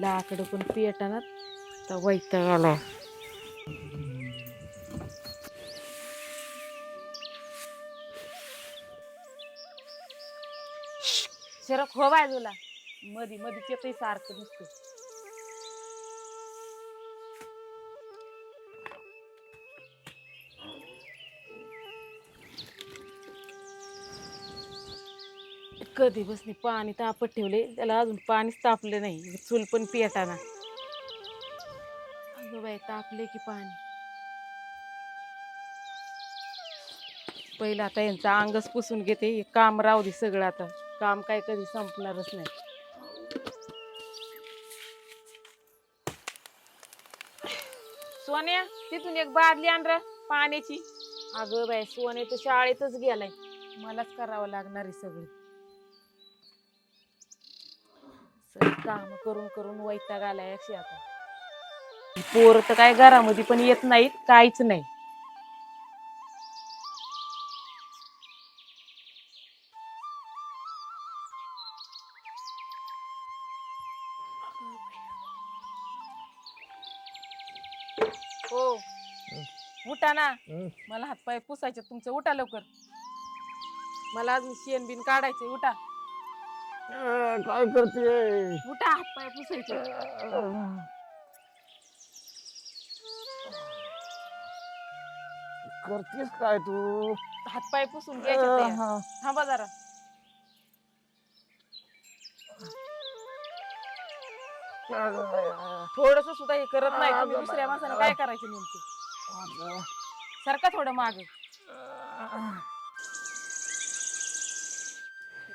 लाकडं पण पेटणार. तर वैताग आला शरक हो बाजूला मधी मधी येतंय सारखं नुसतं कधी बसली पाणी तापत ठेवले त्याला अजून पाणीच तापलं नाही चूल पण पेटाना अगं बाई तापले की पाणी. पहिलं आता यांचं अंगच पुसून घेते हे काम राहू दे सगळं आता. काम काय कधी संपणारच नाही. सोन्या तिथून एक बादली आण पाण्याची. अगं बाई सोने तर शाळेतच गेलाय. मलाच करावं लागणार आहे सगळी. काम करून करून वैताग आलाय अशी आता. पोर तर काय घरामध्ये पण येत नाहीत काहीच नाही. हो उठा ना. मला हातपाय पुसायचे तुमचं उठा लवकर. मला अजून शेण बिन काढायचे उठा. काय करते? उठा हातपाय पुसायचे. करतेस काय तू? हातपाय पुसून घ्यायचे तयार. थांबा जरा. थोडस सुद्धा हे करत नाही तुम्ही दुसऱ्या माणसाने काय करायचं नेमकं? सारखा थोडं माग.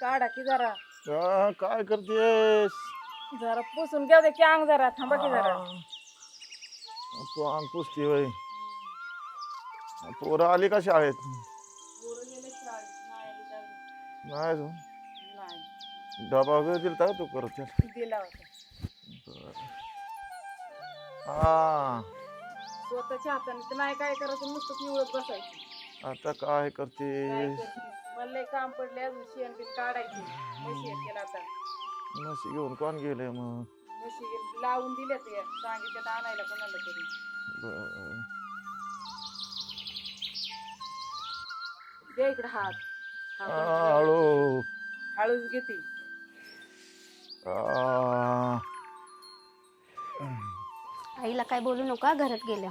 काढा की जरा. काय करतेस? जरा पुसून घ्या दे की अंग जरा थांबा की जरा. तू अंग पुसती वय पोरं आली का शाळेत? नाही अजून. डबा वगैरे दिलता का तू करते दिला होता. हा. स्वतःच्या हाताने तर नाही काय करायचं नुसतं पिवळत बसायचं. आता काय करतेस? करते मला लय काम पडले अजून शेण बिन काढायची. म्हशी आहेत त्याला आता. म्हशी घेऊन कोण गेले मग? म्हशी लावून दिल्या ते सांगितलं आणायला कोणाला तरी. बरं. दे इकडे हात. हा हळूच घेते आ. आईला काय बोलू नका घरात गेल्या.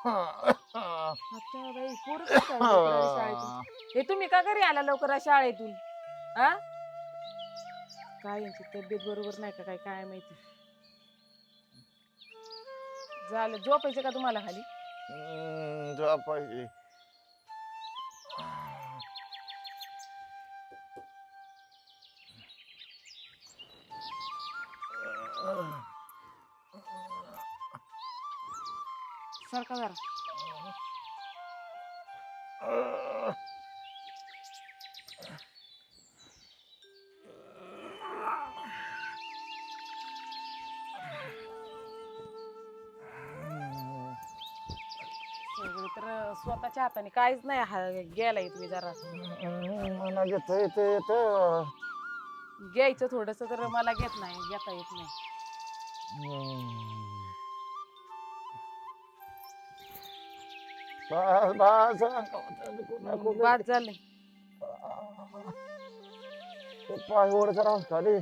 हा बाई पोरं कसं काय शाळेतून? हे. तुम्ही का घरी आला लवकर आज शाळेतून? आ काय यांची तब्येत बरोबर नाही का काय? काय माहिती? झालं. झोपायचं का तुम्हाला खाली? हम्म, सारखा जरा सगळं तर स्वतःच्या हाताने काहीच नाही हा गेलाय तुम्ही जरा. मला घेता येत येत. घ्यायचं थोडस तर मला घेत नाही घेता येत नाही. बस बस कुणा बाद झाले ते पाय ओढ जरा खाली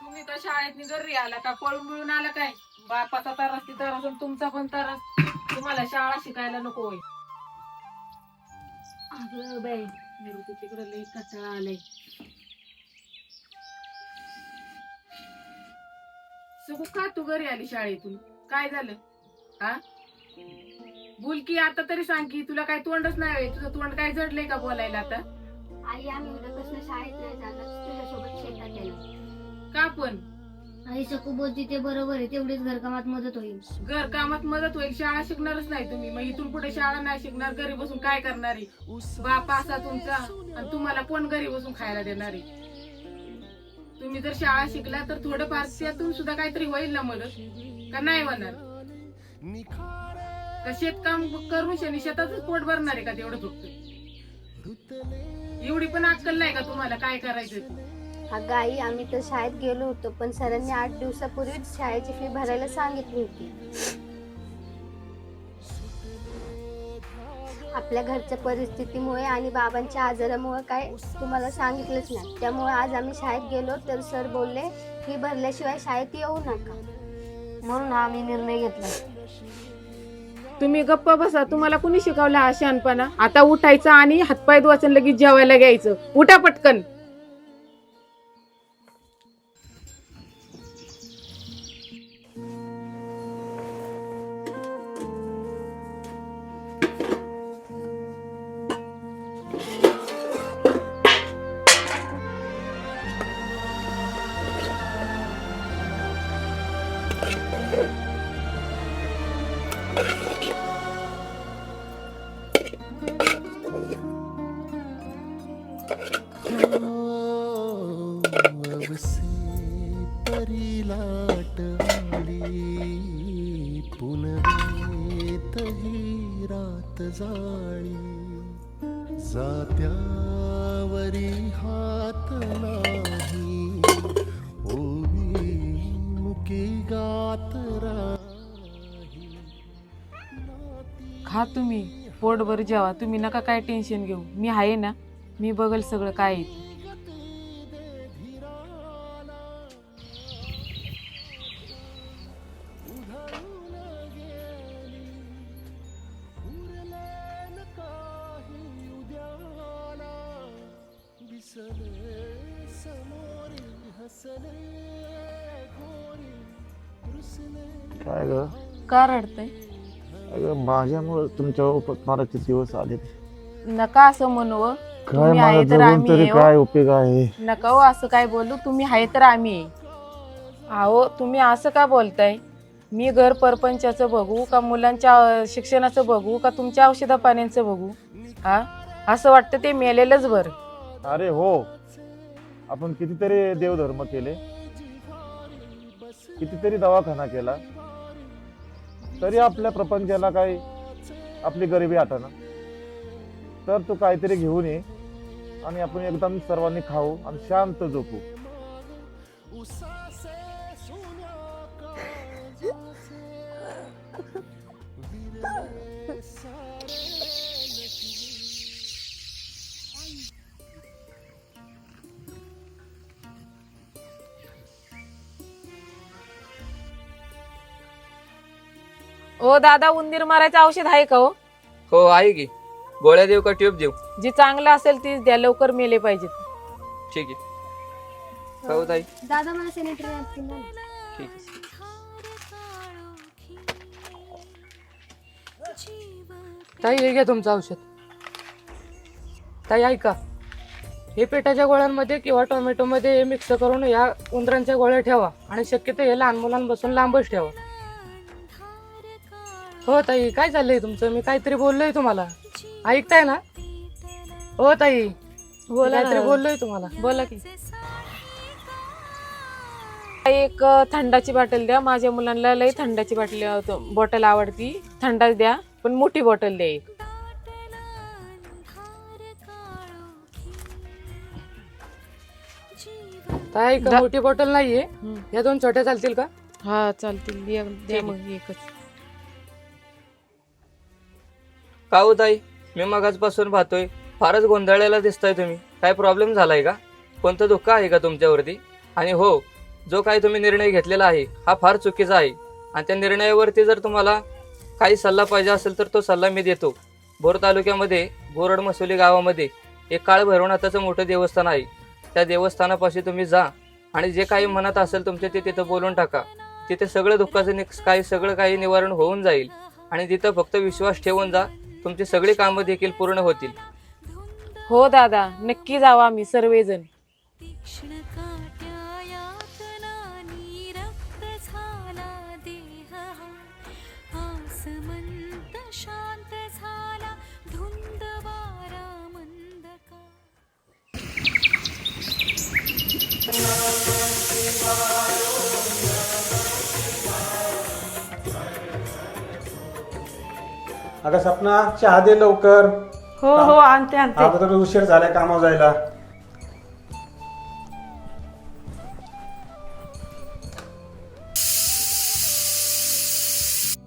तुम्ही तर शाळेत घरी आला का? पळून मिळून आला काय? बापाचा तरस ती तरस आणि तुमचा पण तरस. तुम्हाला शाळा शिकायला नको होय. अगं बाई निरुपी तिकडे लई कटाळा आलाय सगळं का तू घरी आली शाळेतून. काय झालं? हा? बोल की आता तरी सांग की तुला काय तोंडच नाही होय. तुझं तोंड काय जडलंय का बोलायला आता? आई आम्ही उद्यापासून शाळेत नाही जाणार. तुझ्यासोबत शेतात येणार का पण? आई सकू बोलती ते बरोबर आहे. तेवढीच घरकामात मदत होईल. घर कामात मदत होईल. शाळा शिकणारच नाही तुम्ही. मग इथून पुढे शाळा नाही शिकणार. घरी बसून काय करणार आहे? बाप असा तुमचा आणि तुम्हाला कोण घरी बसून खायला देणार आहे? तुम्ही जर शाळा शिकला तर थोडंफार त्यातून सुद्धा काहीतरी होईल ना मदत? का नाही होणार? का शेतकाम करून शनी शेतातच पोट भरणार आहे का तेवढं फक्त? एवढी पण अक्कल नाही का तुम्हाला काय करायचं ते? आई आम्ही तर शाळेत गेलो होतो पण सरांनी आठ दिवसापूर्वीच शाळेची फी भरायला सांगितली होती. आपल्या घरच्या परिस्थितीमुळे आणि बाबांच्या आजारामुळे काय तुम्हाला सांगितलंच नाही. त्यामुळे आज आम्ही शाळेत गेलो तर सर बोलले की भरल्याशिवाय शाळेत येऊ नका. म्हणून हा आम्ही निर्णय घेतला. तुम्ही गप्प बसा तुम्हाला कुणी शिकवला हा शहाणपणा? आता उठायचं आणि हातपाय धुवायचं लगेच जेवायला घ्यायचं. उठा पटकन. खा तुम्ही पोटभर जेवा तुम्ही नका काय टेन्शन घेऊ. मी आहे ना मी बघल सगळं काय आहे माझ्यामुळे तुमच्या उपमाराचे दिवस आले नका असं म्हणू व. काय तुम्ही मला आहे तर जगून आम्ही तरी आहे, हो. काय उपयोग आहे? नका हो असं काय बोलू तुम्ही आहे तर आम्ही आहे. अहो तुम्ही असं का बोलताय? मी घर परपंचाचं बघू का मुलांच्या अं, शिक्षणाचं बघू का तुमच्या औषधा पाण्याचं बघू? हा? असं वाटतं ते मेलेलंच बरं. अरे हो. आपण कितीतरी देवधर्म केले कितीतरी दवाखाना केला तरी आपल्या प्रपंचाला काही आपली गरिबी आठवना तर तू काहीतरी घेऊन ये आणि आपण एकदम सर्वांनी खाऊ आणि शांत झोपू. ओ दादा उंदीर मारायचं औषध आहे का हो? हो आहे की. गोळ्या देऊ का ट्यूब देऊ? जी चांगलं असेल तीच द्या लवकर मेले पाहिजेत. ठीक आहे. हो ताई. दादा मला सॅनिटरी नॅपकिन. ठीक आहे. ताई हे घ्या तुमचं औषध. ताई ऐका. हे पेटाच्या गोळ्यांमध्ये किंवा टोमॅटोमध्ये हे मिक्स करून या उंदरांच्या गोळ्या ठेवा आणि शक्यतो हे लहान मुलांपासून लांबच ठेवा. हो ताई काय चाललंय तुमचं? मी काहीतरी बोललोय तुम्हाला. ऐकताय ना? हो ताई बोला काहीतरी. बोललोय तुम्हाला. बोला की. एक अ, थंडाची बाटल द्या. माझ्या मुलांना लई थंडाची बाटली अ, तो- बॉटल आवडती. थंडाच द्या पण मोठी बॉटल द्या एक. ताई दा- मोठी बॉटल नाहीये. या दोन छोट्या चालतील का? हा चालतील. द्या मग एकच. का हो ताई? मी मगाजपासून पाहतोय. फारच गोंधळलेला दिसताय तुम्ही. काय प्रॉब्लेम झालाय का? कोणतं दुःख आहे का तुमच्यावरती? आणि हो जो काही तुम्ही निर्णय घेतलेला आहे हा फार चुकीचा आहे. आणि त्या निर्णयावरती जर तुम्हाला काही सल्ला पाहिजे असेल तर तो सल्ला मी देतो. भोर तालुक्यामध्ये बोरड मसोली गावामध्ये एक काळ भैरवनाथाचं मोठं देवस्थान आहे. त्या देवस्थानापाशी तुम्ही जा आणि जे काही मनात असेल तुमचे ते तिथं बोलून टाका. तिथे सगळं दुःखाचं नि काही सगळं काही निवारण होऊन जाईल. आणि तिथं फक्त विश्वास ठेवून जा. तुमची सगळी कामं देखील पूर्ण होतील. हो दादा नक्की जावा आम्ही सर्वजण. तीक्ष्ण काट्या यातनानी रक्त झाला देह आसमंत शांत झाला धुंद वारा मंद का? अगं सपना चहा दे लवकर. हो हो आणते आणते. आता तर उशीर झालाय कामावर जायला.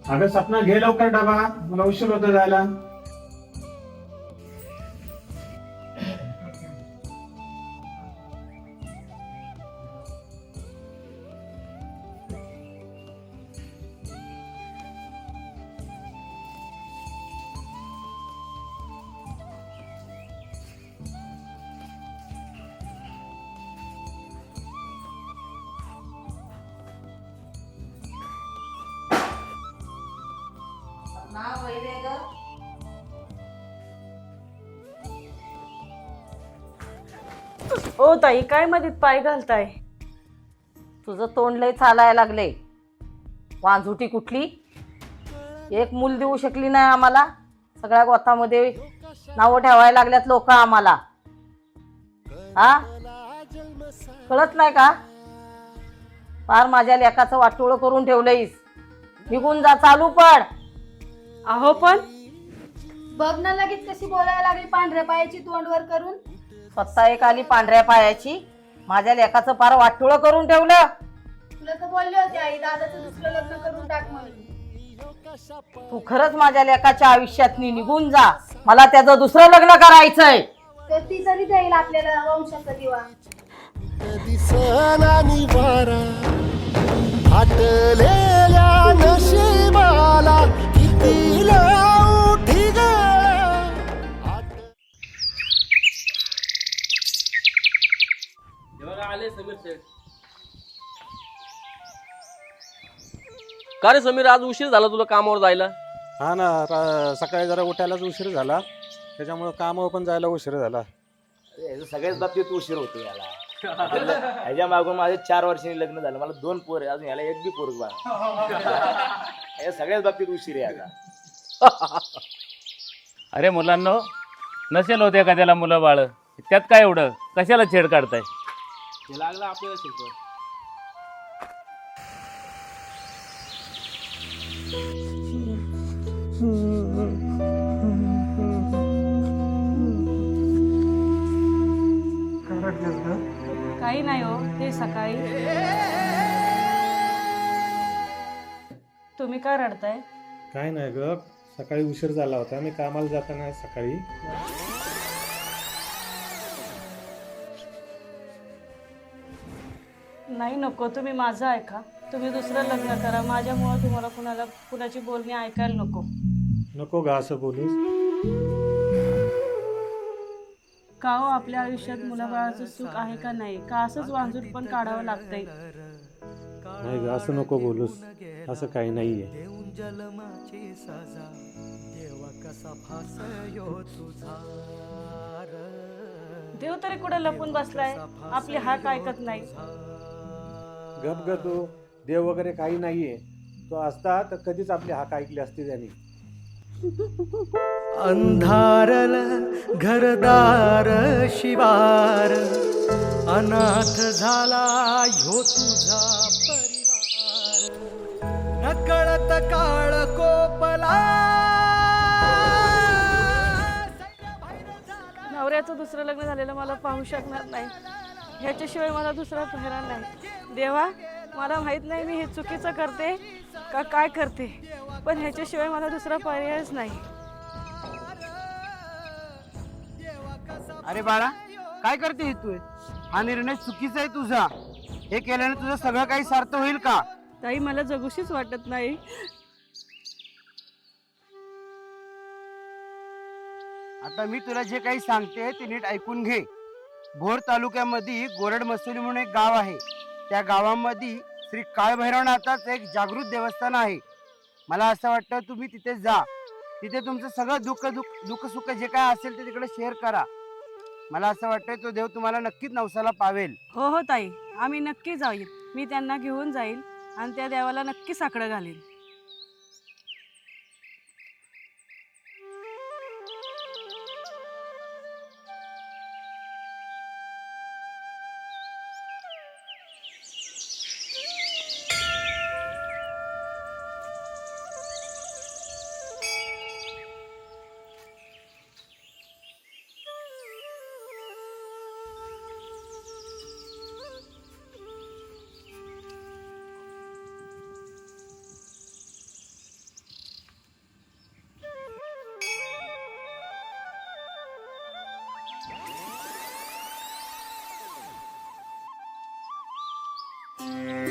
अगं सपना घे लवकर डबा. मला उशीर होतो जायला. ताई काय मधीत पाय घालताय? तुझं तोंड लय चालायला लागले. वांझुटी कुठली? एक मूल देऊ शकली नाही आम्हाला. सगळ्या गोतामध्ये नावं ठेवायला लागल्यात लोक आम्हाला. हा? कळत नाही का? फार माझ्या लेकाचं वाटोळं करून ठेवलंयस. निघून जा चालू पड. अहो पण? बघ ना लगेच कशी बोलायला लागली पांढऱ्या पायाची तोंडवर करून. स्वतः एक आली पांढऱ्या पायाची. माझ्या लेकाचं फार वाटोळं करून ठेवलं. तुला तर बोलले होते आई दादाचं दुसरं लग्न करून टाक म्हणून. तू खरंच माझ्या लेकाच्या आयुष्यात निघून जा. मला त्याचं दुसरं लग्न करायचंय. तर ती तरी जाईल आपल्याला वंशाचा दिवा. दिसना निवारा फाटलेल्या नशिबाला किती उठी का रे समीर आज उशीर झाला तुला कामावर जायला? हा ना रा- सकाळी जरा उठायलाच उशीर झाला. त्याच्यामुळे कामावर पण जायला उशीर झाला. याचं सगळ्याच बाबतीत उशीर होतो याला. ह्याच्या मागून माझे चार वर्षांनी लग्न झालं. मला दोन पोर आहे अजून याला एक बी पोरग बा या सगळ्याच बाबतीत उशीर आहे याला अरे मुलांनो नसेल होते का त्याला मुलं बाळ. त्यात काय एवढं? कशाला छेड काढताय? ते लागलं आपल्याला शिकवत काही नाही हो ते सकाळी. तुम्ही काय रडताय? काय नाही ग सकाळी उशीर झाला होता मी कामाला जाताना सकाळी. नाही नको तुम्ही माझं ऐका. तुम्ही दुसरं लग्न करा. माझ्यामुळं तुम्हाला कुणाला कुणाची बोलणी ऐकायला नको. नको गा असं बोलूस. का हो आपल्या आयुष्यात मुलाबाळाचं सुख आहे का नाही? का असंच वांजूट पण काढावं लागतंय? नाही ग असं नको बोलूस. असं काही नाहीये. देवा तरी कुठे लपून बसलाय? आपली हाक ऐकत नाही. गप ग तू. देव वगैरे काही नाहीये. तो असता तर कधीच आपली हाक ऐकली असती त्याने. अंधारल घरदार शिवार अनाथ झाला ह्यो तुझा परिवार. नकळत काळ कोपला. नवऱ्याचं दुसरं लग्न झालेलं मला पाहू शकणार नाही. ह्याच्याशिवाय मला दुसरा पेहरा नाही. देवा मला माहीत नाही मी हे चुकीचं करते का काय करते. पण ह्याच्याशिवाय मला दुसरा पर्यायच नाही. अरे बाळा काय करते तू? हा निर्णय चुकीचा आहे तुझा. हे केल्याने तुझं सगळं काही सार्थ होईल का? ताई मला जगूशीच वाटत नाही. आता मी तुला जे काही सांगते ते नीट ऐकून घे. भोर तालुक्यामध्ये गोरड मसोली म्हणून एक गाव आहे. त्या गावामध्ये श्री काळभैरवनाथाच एक जागृत देवस्थान आहे. मला असं वाटतं तुम्ही तिथे जा. तिथे तुमचं सगळं दुःख दुःख दुःख सुख जे काय असेल ते तिकडे शेअर करा. मला असं वाटतं तो देव तुम्हाला नक्कीच नवसाला पावेल. हो हो ताई. आम्ही नक्की जाईल मी त्यांना घेऊन जाईल आणि त्या देवाला नक्की साकडं घालेल Música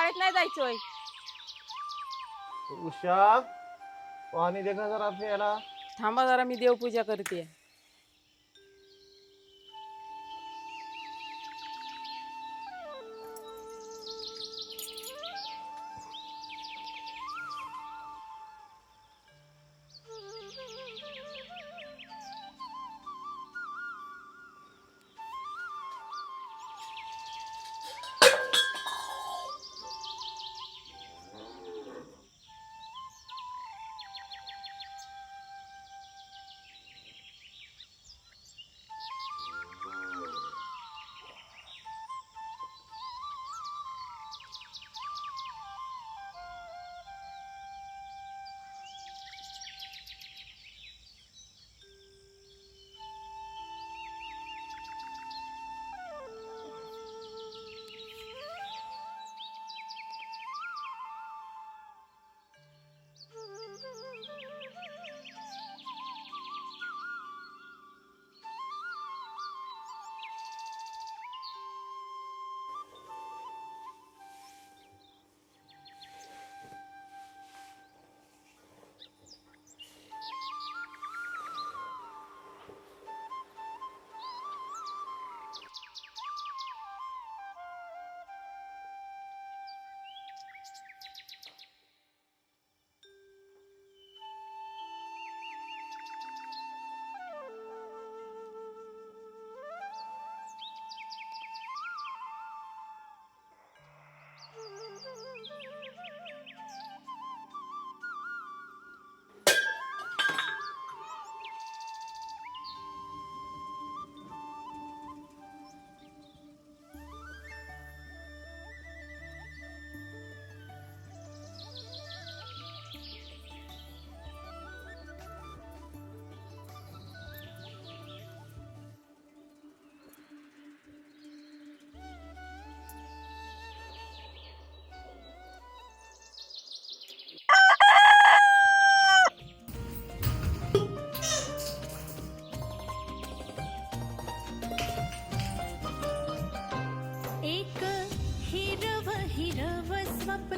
शाळेत नाही जायचोय उषा पाणी दे जरा आपल्याला. थांबा जरा मी देवपूजा करते.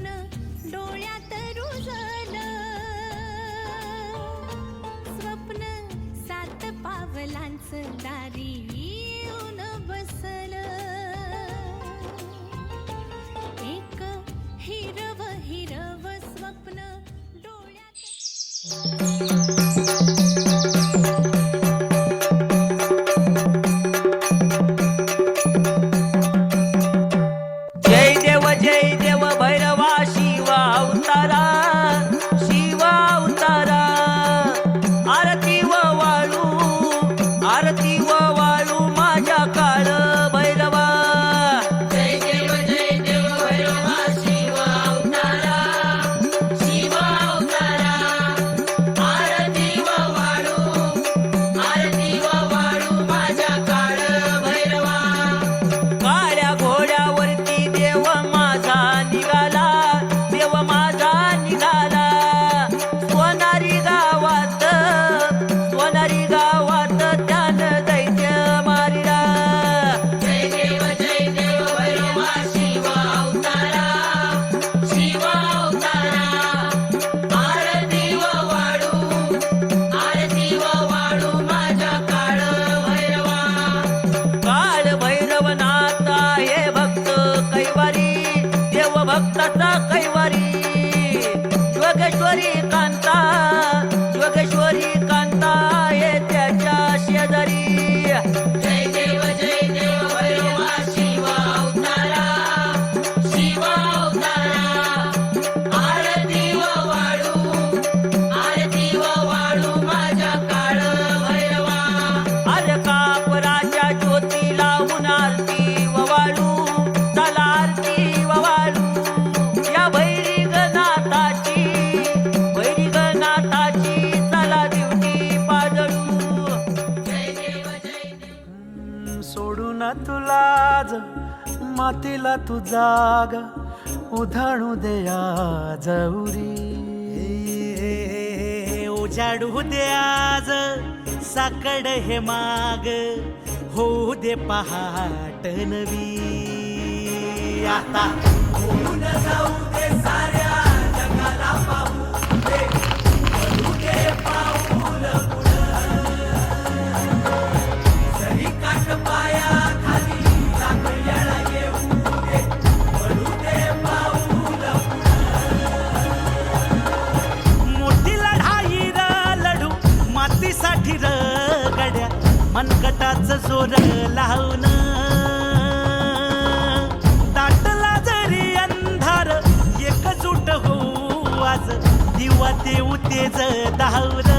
पाहून डोळ्यात रुजल. स्वप्न सात पावलांच दारी येऊन बसल. एक हिरव हिरव स्वप्न डोळ्यात मातीला तू जाग उधाणू द्या जवरी उजाडू दे आज साकड हे माग होऊ दे पहाट नवी. आता जाऊ दे साऱ्या जगाला पाहू. मातीसाठी र गड्या मनकटाच जोर लावून दाटला जरी अंधार एकजूट होऊ आज दिवा देऊ तेज धावर